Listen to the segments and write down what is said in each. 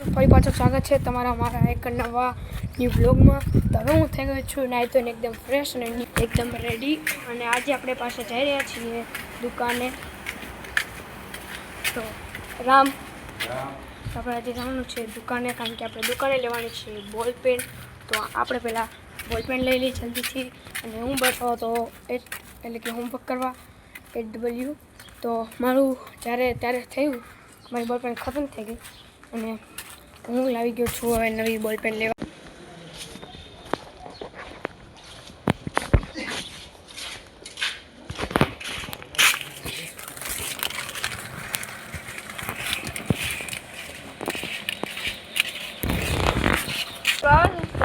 ફરી પાછું સ્વાગત છે તમારા મારા એક નવા ન્યૂ બ્લોગમાં તો હવે હું થઈ ગયો છું નાહી તો એકદમ ફ્રેશ અને એકદમ રેડી અને આજે આપણે પાસે જઈ રહ્યા છીએ દુકાને. તો રામ. આપણે આજે જવાનું છે દુકાને કારણ કે આપણે દુકાને લેવાની છે બોલ પેન તો આપણે પહેલાં બોલ પેન લઈ લઈએ જલ્દીથી. અને હું બેઠો હતો એ એટલે કે હોમવર્ક કરવા એચ ડબલ્યુ. તો મારું જ્યારે ત્યારે થયું મારી બોલ પેન ખતમ થઈ ગઈ. અને હું લાવી ગયો છું હવે નવી બોલ પેન લેવા.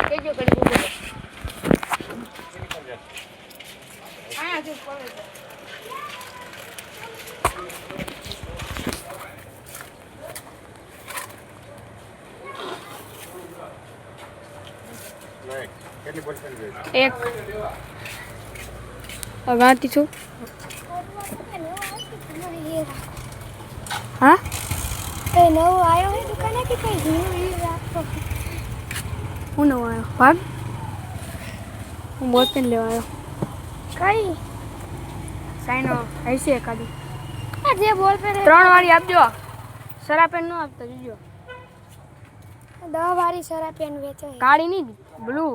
કહેજો કરી બોલો હા જો પડે છે. કેટલી પર્સન્ટ છે એક. વાંચી છું. હા? કઈ નવું આવ્યો હોય દુકાને કે કઈ જૂનું ઈ રાખો હું નવો આવ્યો. ભાગ? હું બોલ પેન લેવા આવ્યો. કઈ? સાઈનો હશે એકાદી. આ જે બોલ પે ત્રણ વાળી આપજો. સરા પેન નો આપતો જોજો. દહ વાળી સરા પેન વેચે કાળી નહીં બ્લુ.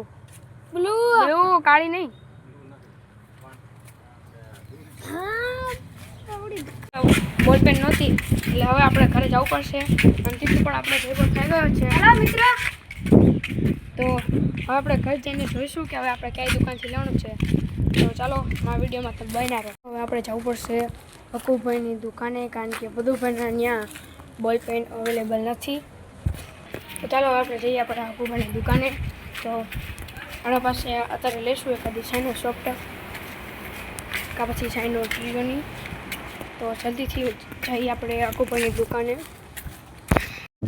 બ્લુ. બ્લુ કાળી નહીં. બોલ પેન નહોતી. એટલે હવે આપણે ઘરે જવું પડશે. અને તેથી પણ આપણે ભેગો થઈ ગયો છે. હેલો મિત્ર. તો હવે આપણે ઘરે જઈને જોઈશું કે હવે આપણે કઈ દુકાનથી લેવાનું છે. તો ચાલો મારા વિડીયોમાં તમે બન્યા રહો. હવે આપણે જવું પડશે અકુભાઈની દુકાને કારણ કે બધુભાઈના ત્યાં બોલ પેન અવેલેબલ નથી. તો ચાલો હવે આપણે જઈએ આપણે અકુભાઈની દુકાને. તો આના પાસે અત્યારે લઈશું એકાદી સાઈનો સોફ્ટ કાં પછી સાઈનો ટ્રીઓની તો જલ્દીથી જઈએ આપણે અકુભાઈની દુકાને.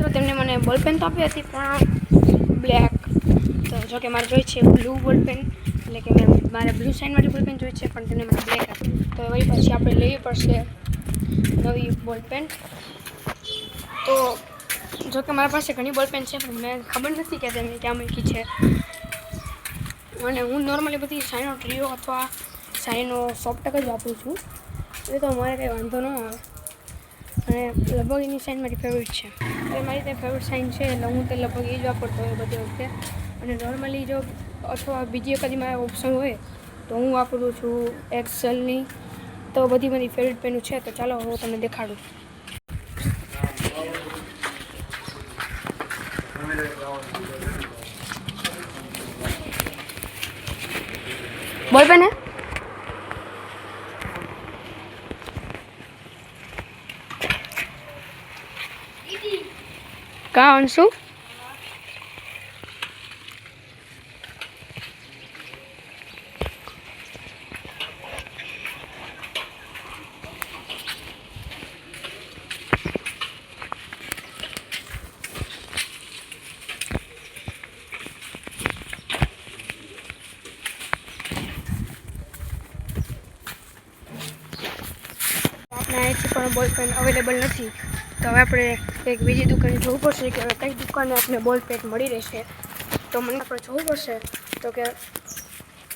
તો તેમને મને બોલ પેન તો આપી હતી, પણ બ્લેક તો જો કે મારે જોઈએ છે બ્લુ બોલ પેન એટલે કે મારે બ્લુ સાઇન વાળી બોલ પેન જોઈએ છે, પણ તેને મને બ્લેક આપી. તો એ પછી આપણે લેવી પડશે નવી બોલ પેન તો જો કે મારા પાસે ઘણી બોલ પેન છે, પણ મને ખબર નથી કે તેમની ક્યાં મૂકી છે. અને હું નોર્મલી બધી સાઈનો ટ્રીઓ અથવા સાઈનો સોફ્ટ જ વાપરું છું. એ તો મારે કંઈ વાંધો ન આવે. અને લગભગ એની સાઈન મારી ફેવરેટ છે. એટલે મારી તે ફેવરેટ સાઇન છે, એટલે હું તે લગભગ એ જ વાપરતો હોય બધી વખતે. અને નોર્મલી જો અથવા બીજી એકાદી મારા ઓપ્શન હોય, તો હું વાપરું છું એક્સેલની તો બધી મારી ફેવરેટ પેનું છે, તો ચાલો હું તમને દેખાડું. બોલ પેન કા અંશુ આપણે અહીંથી પણ બોલ પેન અવેલેબલ નથી. તો હવે આપણે એક બીજી દુકાને જોવું પડશે કે હવે કઈ દુકાને આપણે બોલ પેન મળી રહેશે. તો મને આપણે જોવું પડશે. તો કે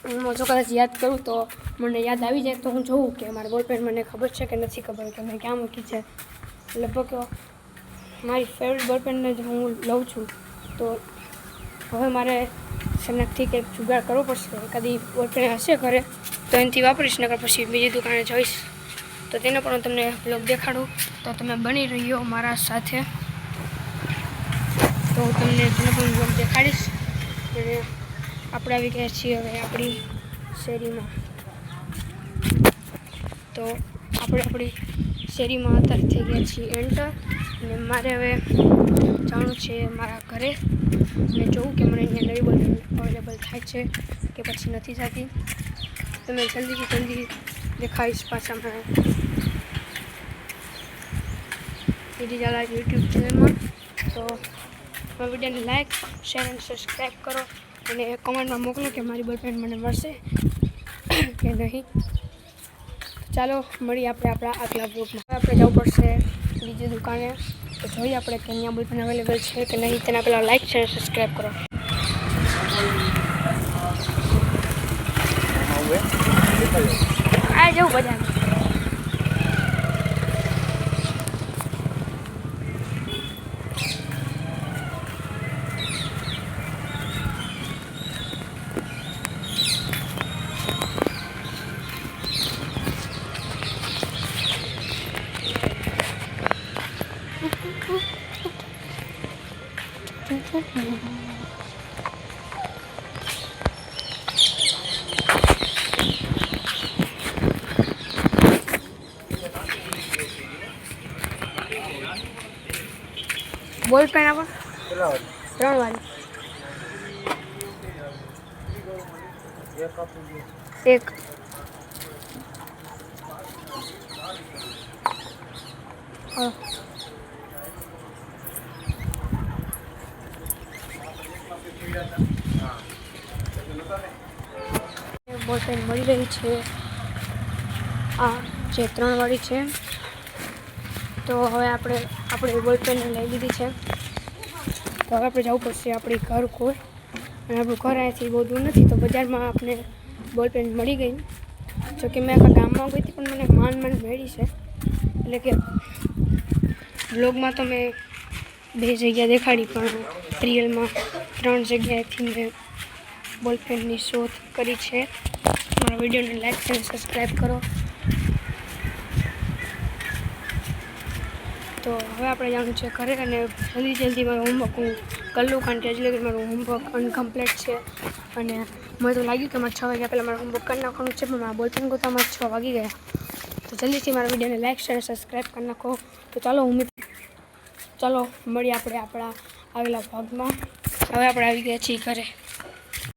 હું જો કદાચ યાદ કરું તો મને યાદ આવી જાય તો હું જોઉં કે મારા બોલ પેન મને ખબર છે કે નથી ખબર કે મેં ક્યાં મૂકી છે. લગભગ મારી ફેવરેટ બોલ પેનને જ હું લઉં છું. તો હવે મારે સનકથી કંઈક જુગાડ કરવો પડશે. કદી બોલ પેન હશે ઘરે, તો એનાથી વાપરીશ, નકર પછી બીજી દુકાને જઈશ. તો તેનો પણ હું તમને બ્લોગ દેખાડું. તો તમે બની રહ્યો મારા સાથે. તો હું તમને તેનો પણ બ્લોગ દેખાડીશ. અને આપણે આવી ગયા છીએ હવે આપણી શેરીમાં. તો આપણે આપણી શેરીમાં અત્યારે થઈ ગયા છીએ એન્ટર અને મારે હવે જવાનું છે મારા ઘરે. અને જોવું કે મને અહીંયા નવી બોલ અવેલેબલ થાય છે કે પછી નથી થતી. તમે જલ્દીથી જલ્દી દેખાઈશ પાછા મને બીજી ચાલા યુટ્યુબ ચેનલમાં તો મારા વિડીયોને લાઇક શેર એન્ડ સબસ્ક્રાઈબ કરો. અને કોમેન્ટમાં મોકલો કે મારી બોયફ્રેન્ડ મને મળશે કે નહીં. ચાલો મળીએ આપણે આપણા આગલા ગ્રુપમાં આપણે જવું પડશે બીજી દુકાને. તો જોઈએ આપણે કે અહીંયા બોલપેન અવેલેબલ છે કે નહીં. તેના પહેલાં લાઇક છે સબસ્ક્રાઈબ કરો. આ જવું બજારમાં બોલપેન આપો ત્રણ વાળી એક. હા. બોલપેન મળી રહી છે. આ જે ત્રણવાળી છે. તો હવે આપણે આપણે બોલપેન લઈ લીધી છે. તો હવે આપણે જવું પડશે આપણી ઘર કોર અને આપણું ઘર અહીંયાથી બહુ દૂર નથી, તો બજારમાં આપણે બોલપેન મળી ગઈ. જોકે મેં આખા ગામમાં ગઈ હતી, પણ મને માંડ માંડ મળી છે. એટલે કે બ્લોગમાં તો મેં બે જગ્યા દેખાડી, પણ રિયલમાં ત્રણ જગ્યાએથી મેં બોલપેનની શોધ કરી છે. મારા વિડીયોને લાઈક અને સબસ્ક્રાઈબ કરો. તો હવે આપણે જવાનું છે ઘરે અને જલ્દી જલ્દી મારું હોમવર્ક હું કરી લઉં કારણ કે હજી મારું હોમવર્ક અનકમ્પ્લીટ છે. અને મને તો લાગ્યું કે મારે છ વાગ્યા પહેલાં મારું હોમવર્ક કરી નાખવાનું છે, પણ મારા બોલપેન ગોતા મારે છ વાગી ગયા. તો જલ્દીથી મારા વિડીયોને લાઈક શેર સબસ્ક્રાઈબ કરી નાખો. તો ચાલો હું ચાલો મળીએ આપણે આપણા આવેલા ભાગમાં હવે આપણે આવી ગયા છીએ ઘરે.